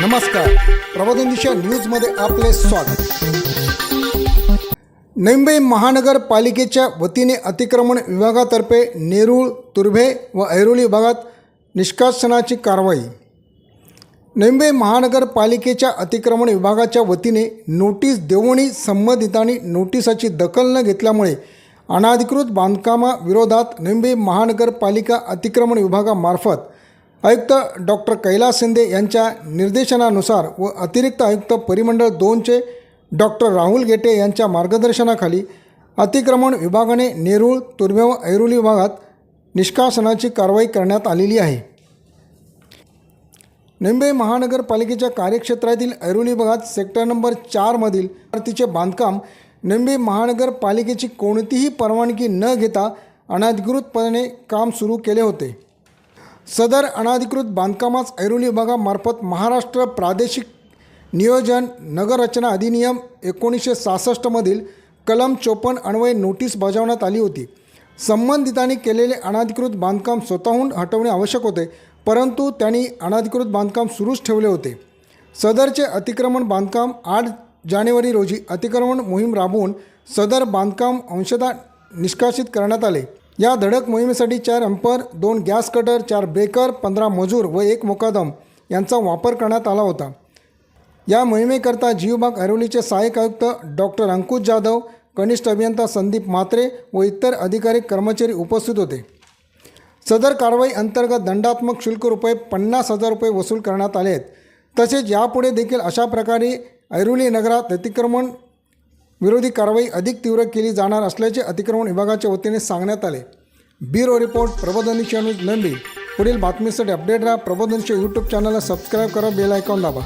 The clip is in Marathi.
नमस्कार. प्रबोधन दिशा न्यूजमध्ये आपले स्वागत. मुंबई महानगरपालिकेच्या वतीने अतिक्रमण विभागातर्फे नेरूळ तुर्भे व ऐरोली विभागात निष्कासनाची कारवाई. मुंबई महानगरपालिकेच्या अतिक्रमण विभागाच्या वतीने नोटीस देऊनही संबंधितांनी नोटिसाची दखल न घेतल्यामुळे अनाधिकृत बांधकामाविरोधात मुंबई महानगरपालिका अतिक्रमण विभागामार्फत आयुक्त डॉक्टर कैलास शिंदे यांच्या निर्देशनानुसार व अतिरिक्त आयुक्त परिमंडळ दोनचे डॉक्टर राहुल गेटे यांच्या मार्गदर्शनाखाली अतिक्रमण विभागाने नेरूळ तुर्भे व ऐरोली विभागात निष्कासनाची कारवाई करण्यात आलेली आहे. मुंबई महानगरपालिकेच्या कार्यक्षेत्रातील ऐरोली भागात सेक्टर नंबर चारमधील इमारतीचे बांधकाम मुंबई महानगरपालिकेची कोणतीही परवानगी न घेता अनधिकृतपणे काम सुरू केले होते. सदर अनाधिकृत बांधकामास ऐरोली विभागामार्फत महाराष्ट्र प्रादेशिक नियोजन नगररचना अधिनियम एकोणीसशे सहासष्टमधील कलम चोपन्न अन्वये नोटीस बजावण्यात आली होती. संबंधितांनी केलेले अनाधिकृत बांधकाम स्वतःहून हटवणे आवश्यक होते परंतु त्यांनी अनाधिकृत बांधकाम सुरूच ठेवले होते. सदरचे अतिक्रमण बांधकाम आठ जानेवारी रोजी अतिक्रमण मोहीम राबवून सदर बांधकाम अंशतः निष्कासित करण्यात आले. या धडक मोहिमेसाठी चार अंपर दोन गॅस कटर चार ब्रेकर पंधरा मजूर व एक मुकादम यांचा वापर करण्यात आला होता. या मोहिमेकरता जीवबाग ऐरोलीचे सहाय्यक आयुक्त डॉक्टर अंकुश जाधव कनिष्ठ अभियंता संदीप मात्रे व इतर अधिकारी कर्मचारी उपस्थित होते. सदर कारवाई अंतर्गत दंडात्मक शुल्क रुपये पन्नास हजार रुपये वसूल करण्यात आले आहेत. तसेच यापुढे देखील अशा प्रकारे ऐरोली नगरात अतिक्रमण विरोधी कारवाई अधिक तीव्र केली जाणार असल्याचे अतिक्रमण विभागाच्या वतीने सांगण्यात आले. ब्युरो रिपोर्ट प्रबोधनीच्या अनुज नंदी. पुढील बातमीसाठी अपडेट राहा प्रबोधनच्या यूट्यूब चॅनलला सबस्क्राईब करा बेल आयकॉन दाबा.